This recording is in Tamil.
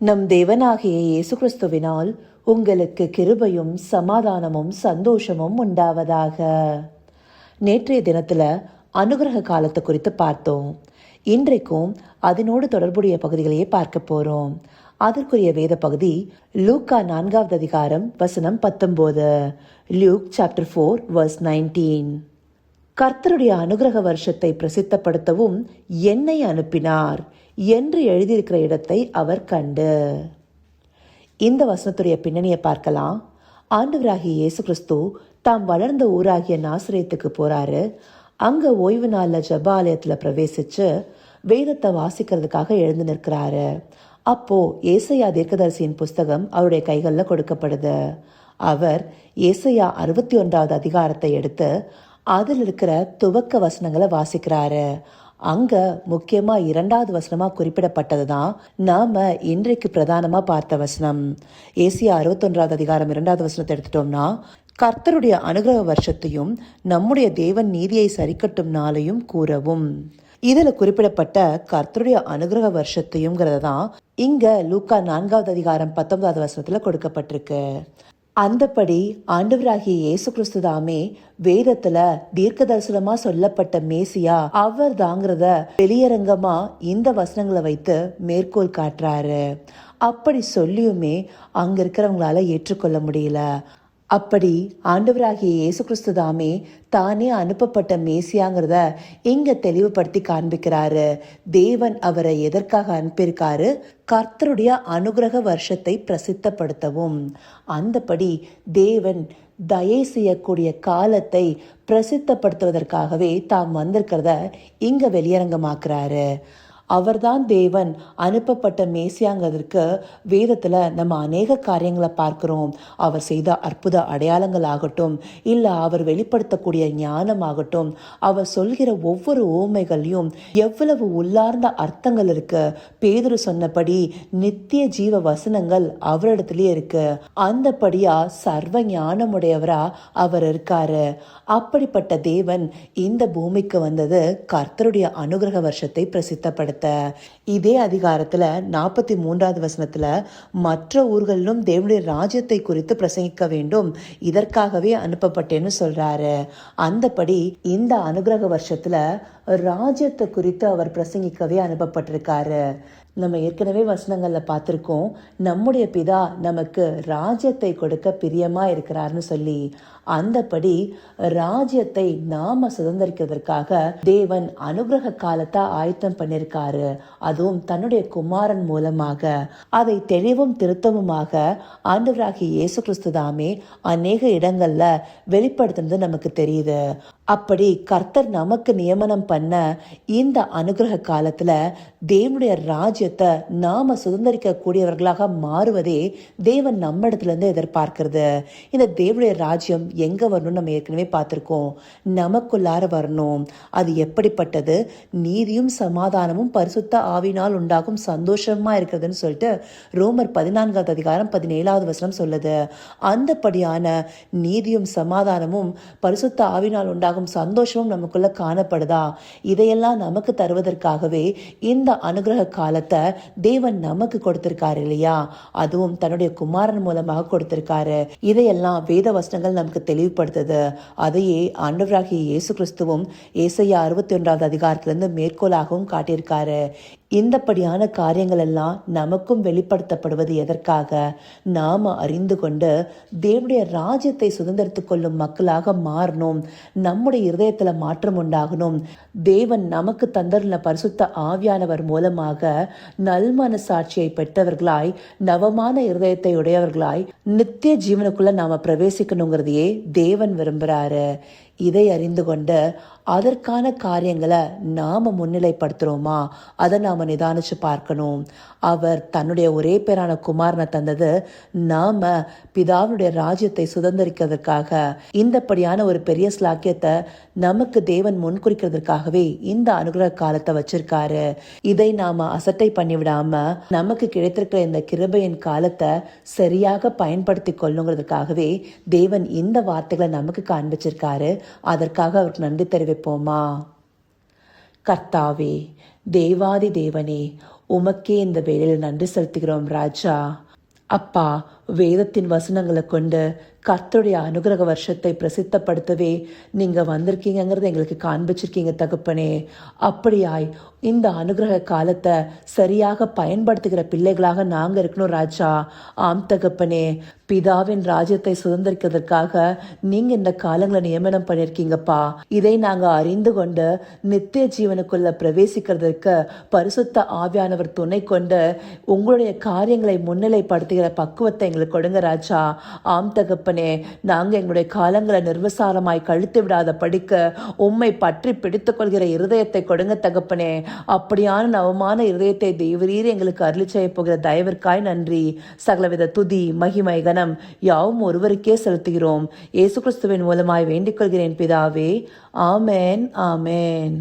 நம் தேவனாகிய இயேசு கிறிஸ்துவினால் உங்களுக்கு கிருபையும் சமாதானமும் சந்தோஷமும் உண்டாவதாக. நேற்றைய தினத்தில் அனுகிரக காலத்தை குறித்து பார்த்தோம். இன்றைக்கும் அதனோடு தொடர்புடைய பகுதிகளையே பார்க்க போகிறோம் அதற்குரிய வேத பகுதி லூக்கா நான்காவது அதிகாரம் வசனம் பத்தொம்போது Luke chapter four verse nineteen. கர்த்தருடைய அனுகிரக வருஷத்தை பிரசித்தப்படுத்தவும் என்னை அனுப்பினார். என்று எழுதியிருக்கிற இடத்தை அவர் கண்டு. இந்த வசனத்துடைய பின்னணியை பார்க்கலாம். ஆண்டவராகிய இயேசு கிறிஸ்து தாம் வளர்ந்த ஊராகிய நாசிரியத்துக்கு போறாரு. அங்க ஓய்வு நாள்ல ஜபாலயத்துல பிரவேசிச்சு வேதத்தை வாசிக்கிறதுக்காக எழுந்து நிற்கிறாரு. அப்போ ஏசையா தீர்க்கதரிசியின் புஸ்தகம் அவருடைய கைகளில் கொடுக்கப்படுது. அவர் ஏசையா அறுபத்தி ஒன்றாவது அதிகாரத்தை எடுத்து அதில் இருக்கிற துவக்க வசனங்களை வாசிக்கிறாரு. அங்க முக்கியமா இரண்டாவது வசனமா குறிப்பிடப்பட்டது தான் நாம இன்றைக்கு பிரதானமா பார்த்த வசனம். ஏசியா அறுபத்தொன்றாவது அதிகாரம் இரண்டாவது வசனத்தை எடுத்துட்டோம்னா கர்த்தருடைய அனுகிரக வருஷத்தையும் நம்முடைய தேவன் நீதியை சரிக்கட்டும் நாளையும் கூறவும். இதில் குறிப்பிடப்பட்ட கர்த்தருடைய அனுகிரக வருஷத்தையும்ங்கிறத தான் இங்க லூக்கா நான்காவது அதிகாரம் பத்தொன்பதாவது வசனத்துல கொடுக்கப்பட்டிருக்கு. அந்தப்படி ஆண்டவராகிய இயேசு கிறிஸ்து தாமே வேதத்துல தீர்க்க தரிசனமா சொல்லப்பட்ட மேசியா அவர் தாங்கிறத வெளியரங்கமா இந்த வசனங்களை வைத்து மேற்கோள் காட்டுறாரு. அப்படி சொல்லியுமே அங்க இருக்கிறவங்களால ஏற்றுக்கொள்ள முடியல. அப்படி ஆண்டவராகிய இயேசு கிறிஸ்து தாமே தானே அனுப்பப்பட்ட மேசியாங்கிறத இங்க தெளிவுபடுத்தி காண்பிக்கிறாரு. தேவன் அவரை எதற்காக அனுப்பியிருக்காரு? கர்த்தருடைய அனுகிரக வருஷத்தை பிரசித்தப்படுத்தவும். அந்தபடி தேவன் தயை செய்யக்கூடிய காலத்தை பிரசித்தப்படுத்துவதற்காகவே தாம் வந்திருக்கிறத இங்க வெளியரங்கமாக்குறாரு. அவர்தான் தேவன். அனுப்பப்பட்ட மேசியாங்கிறதுக்கு வேதத்தில் நம்ம அநேக காரியங்களை பார்க்குறோம். அவர் செய்த அற்புத அடையாளங்கள் ஆகட்டும் இல்லை அவர் வெளிப்படுத்தக்கூடிய ஞானம் ஆகட்டும் அவர் சொல்கிற ஒவ்வொரு ஓமைகளையும் எவ்வளவு உள்ளார்ந்த அர்த்தங்கள் இருக்கு. பேதுரு சொன்னபடி நித்திய ஜீவ வசனங்கள் அவரிடத்துலயே இருக்கு. அந்தபடியா சர்வ ஞானமுடையவரா அவர் இருக்காரு. அப்படிப்பட்ட தேவன் இந்த பூமிக்கு வந்தது கர்த்தருடைய அனுகிரக வருஷத்தை பிரசித்தப்படுத்த இதே அதிகாரத்துல நாற்பத்தி மூன்றாவது வசனத்துல மற்ற ஊர்களிலும் தேவனுடைய ராஜ்யத்தை குறித்து பிரசங்கிக்க வேண்டும். இதற்காகவே அனுப்பப்பட்டேன்னு சொல்றாரு. அந்தபடி இந்த அனுகிரக வருஷத்துல ராஜ்யத்தை குறித்து அவர் பிரசங்கிக்கவே அனுப்பப்பட்டிருக்காரு. நம்ம ஏற்கனவே வசனங்கள்ல பார்த்துருக்கோம் நம்முடைய பிதா நமக்கு ராஜ்யத்தை கொடுக்க பிரியமா இருக்கிறார்னு சொல்லி. அந்தபடி ராஜ்யத்தை நாம சுதந்திரிக்கிறதற்காக தேவன் அனுகிரக காலத்தை ஆயத்தம் பண்ணிருக்காரு. அதுவும் தன்னுடைய குமாரன் மூலமாக. அதை தெளிவும் திருத்தமுமாக ஆண்டவராகிய இயேசு கிறிஸ்து தாமே அநேக இடங்கள்ல வெளிப்படுத்துனது நமக்கு தெரியுது. அப்படி கர்த்தர் நமக்கு நியமனம் பண்ண இந்த அனுகிரக காலத்துல தேவனுடைய ராஜ்யத்தை நாம சுதந்திரிக்க கூடியவர்களாக மாறுவதே தேவன் நம்ம இடத்துல இருந்து எதிர்பார்க்கிறது. இந்த தேவனுடைய ராஜ்யம் எங்கே வரணும்னு நம்ம ஏற்கனவே பார்த்துருக்கோம். நமக்குள்ளார வரணும். அது எப்படிப்பட்டது? நீதியும் சமாதானமும் பரிசுத்த ஆவினால் உண்டாகும் சந்தோஷமா இருக்கிறதுன்னு சொல்லிட்டு ரோமர் பதினான்காவது அதிகாரம் பதினேழாவது வசனம் சொல்லுது. அந்தபடியான நீதியும் சமாதானமும் பரிசுத்த ஆவினால் உண்டாகும் சந்தோஷமும் நமக்குள்ளே காணப்படுதா? இதையெல்லாம் நமக்கு தருவதற்காகவே இந்த அனுகிரக காலத்தை தேவன் நமக்கு கொடுத்திருக்காரு இல்லையா? அதுவும் தன்னுடைய குமாரன் மூலமாக கொடுத்திருக்காரு. இதையெல்லாம் வேத வசனங்கள் நமக்கு தெளிவுபடுத்துது. அதையே ஆண்டவராகிய இயேசு கிறிஸ்துவும் ஏசையா அறுபத்தி ஒன்றாவது அதிகாரத்திலிருந்து மேற்கோளாகவும் காட்டியிருக்காரு. இந்தப்படியான காரியங்கள் எல்லாம் நமக்கும் வெளிப்படுத்தப்படுவது எதற்காக? நாம் அறிந்து கொண்டு தேவனுடைய ராஜ்யத்தை சுதந்திரத்து கொள்ளும் மக்களாக மாறணும். நம்முடைய இருதயத்தில் மாற்றம் உண்டாகணும். தேவன் நமக்கு தந்தருள்ள பரிசுத்த ஆவியானவர் மூலமாக நல்மன சாட்சியை பெற்றவர்களாய் நவமான இருதயத்தை உடையவர்களாய் நித்திய ஜீவனுக்குள்ள நாம் பிரவேசிக்கணுங்கிறதையே தேவன் விரும்புகிறாரு இதை அறிந்து கொண்டு அதற்கான காரியங்களை நாம் முன்னிலைப்படுத்துகிறோமா அதை நாம் நிதானித்து பார்க்கணும். அவர் தன்னுடைய ஒரே பேரான குமாரனை தந்தது. நாம் பிதாவுடைய ராஜ்யத்தை சுதந்திரிக்கிறதுக்காக இந்தப்படியான ஒரு பெரிய ஸ்லாக்கியத்தை நமக்கு தேவன் முன்குறிக்கிறதுக்காகவே இந்த அனுகிரக காலத்தை வச்சிருக்காரு. இதை நாம் அசட்டை பண்ணிவிடாம நமக்கு கிடைத்திருக்கிற இந்த கிருபையின் காலத்தை சரியாக பயன்படுத்தி கொள்ளுங்கிறதுக்காகவே தேவன் இந்த வார்த்தைகளை நமக்கு காண்பிச்சிருக்காரு. அதற்காக அவருக்கு நன்றி தெரிவிப்போமா? கர்த்தாவே தேவாதி தேவனே உமக்கே இந்த வேலையில் நன்றி செலுத்துகிறோம் ராஜா. அப்பா வேதத்தின் வசனங்களை கொண்டு கர்த்தருடைய அனுகிரக வருஷத்தை பிரசித்தப்படுத்தவே நீங்கள் வந்திருக்கீங்கிறத எங்களுக்கு காண்பிச்சிருக்கீங்க தகுப்பனே. அப்படியாய் இந்த அனுகிரக காலத்தை சரியாக பயன்படுத்துகிற பிள்ளைகளாக நாங்கள் இருக்கணும் ராஜா. ஆம் தகப்பனே பிதாவின் ராஜ்யத்தை சுதந்திரிக்கிறதுக்காக நீங்கள் இந்த காலங்களை நியமனம் பண்ணியிருக்கீங்கப்பா. இதை நாங்கள் அறிந்து கொண்டு நித்திய ஜீவனுக்குள்ள பிரவேசிக்கிறதுக்கு பரிசுத்த ஆவியானவர் துணை கொண்டு உங்களுடைய காரியங்களை முன்னிலைப்படுத்துகிற பக்குவத்தை எங்களுக்கு கொடுங்க ராஜா. ஆம் தகப்பனே நாங்கள் எங்களுடைய காலங்களை நிர்வசாரமாய் கழித்து விடாத படிக்க உம்மை பற்றி பிடித்து கொள்கிற இருதயத்தை கொடுங்க தகப்பனே. அப்படியான நவமான இருதயத்தை தெய்வரீர் எங்களுக்கு அருளி செய்ய போகிற தயவிற்காய் நன்றி. சகலவித துதி மகிமை கனம் யாவும் ஒருவருக்கே செலுத்துகிறோம். இயேசு கிறிஸ்துவின் மூலமாய் வேண்டிக் கொள்கிறேன் பிதாவே. ஆமேன் ஆமேன்.